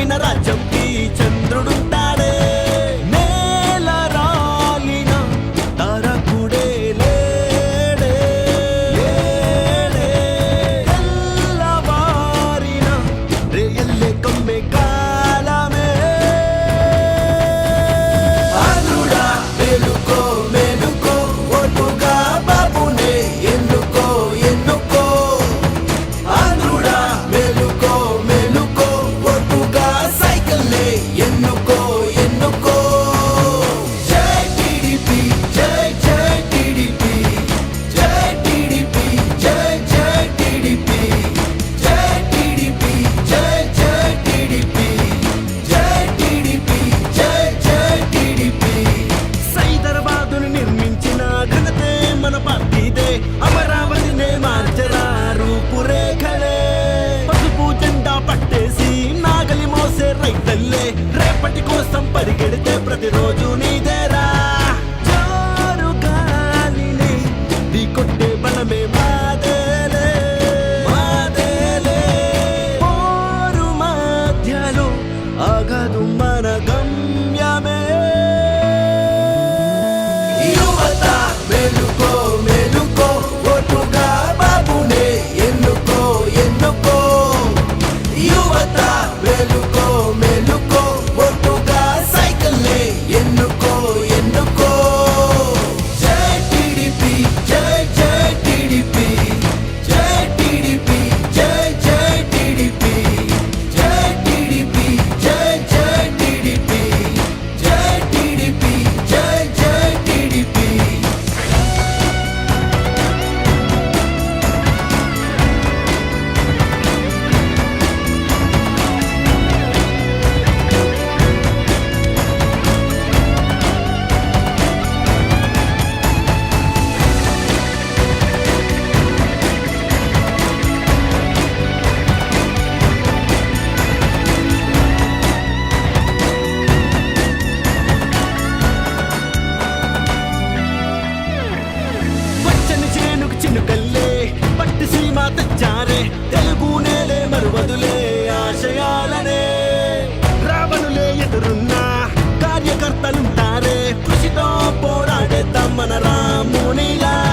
నమ్మిన రాజ్యం తల్లే రేపటి కోసం పరిగెడితే ప్రతిరోజు నీదే సీమ తెచ్చారే తెలుగు నేలే మరువదులే ఆశయాలనే. రావణులే ఎదురున్నా. కార్యకర్తలుంటారే. కృషితో పోరాడేద్దాం మన రామునిలా.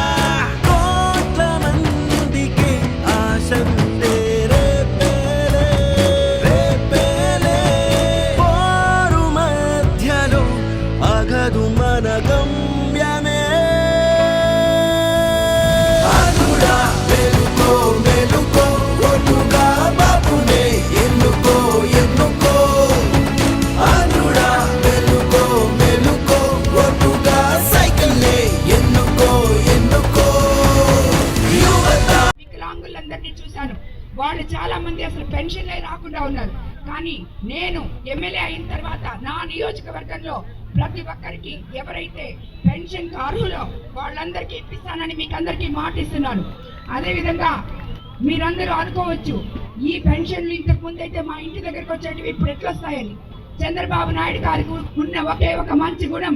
కానీ నేను ఎమ్మెల్యే అయిన తర్వాత నా నియోజకవర్గంలో ప్రతి ఒక్కరికి ఎవరైతే పెన్షన్ అర్హులో వాళ్ళందరికీ ఇప్పిస్తానని మీకు అందరికీ మాటిస్తున్నాను అదేవిధంగా మీరందరూ అనుకోవచ్చు ఈ పెన్షన్లు ఇంతకు ముందైతే మా ఇంటి దగ్గరకు వచ్చేటివి ఇప్పుడు ఎట్లా వస్తాయని. చంద్రబాబు నాయుడు గారికి ఉన్న ఒకే ఒక మంచి గుణం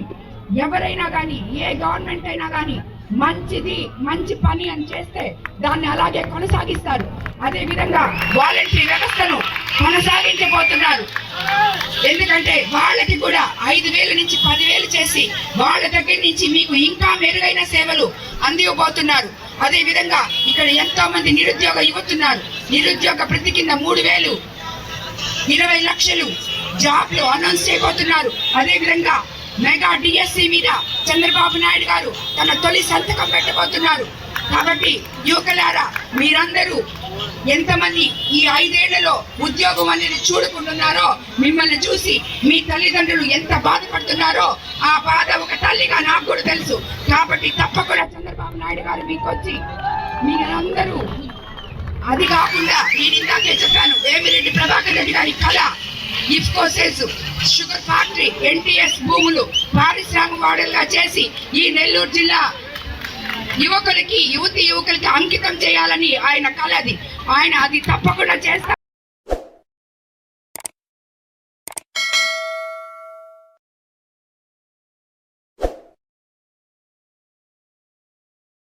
ఎవరైనా కానీ ఏ గవర్నమెంట్ అయినా కానీ మంచిది మంచి పని అని చేస్తే దాన్ని అలాగే కొనసాగిస్తారు. అదే విధంగా వాలంటరీ వ్యవస్థను కొనసాగించబోతున్నారు. ఎందుకంటే వాళ్ళకి కూడా ఐదు వేల నుంచి పదివేలు చేసి వాళ్ళ దగ్గర నుంచి మీకు ఇంకా మెరుగైన సేవలు అందివ్వబోతున్నారు. అదే విధంగా ఇక్కడ ఎంతో మంది నిరుద్యోగ యువతున్నారు. నిరుద్యోగ ప్రతి కింద మూడు వేలు ఇరవై లక్షలు జాబ్లు అనౌన్స్ చేయబోతున్నారు. అదే విధంగా మెగా డిఎస్సి మీద చంద్రబాబు నాయుడు గారు తన తొలి సంతకం పెట్టబోతున్నారు. కాబట్టి యువకులారా మీరందరూ ఎంతమంది ఈ ఐదేళ్ళలో ఉద్యోగం అనేది చూడుకుంటున్నారో మిమ్మల్ని చూసి మీ తల్లిదండ్రులు ఎంత బాధపడుతున్నారో ఆ బాధ ఒక తల్లిగా నాకు కూడా తెలుసు. కాబట్టి తప్పకుండా చంద్రబాబు నాయుడు గారు మీకు వచ్చి మీరందరూ అది కాకుండా నేను ఇందాకే చెప్పాను వేమిరెడ్డి ప్రభాకర్ రెడ్డి గారి కళ ఇఫ్కో సెల్స్ షుగర్ ఫ్యాక్టరీ ఎన్టీఎస్ భూములు పారిశ్రామిక వాడలుగా చేసి ఈ నెల్లూరు జిల్లా యువకులకి యువతి యువకులకి అంకితం చేయాలని ఆయన కలది. ఆయన అది తప్పకుండా చేస్తారు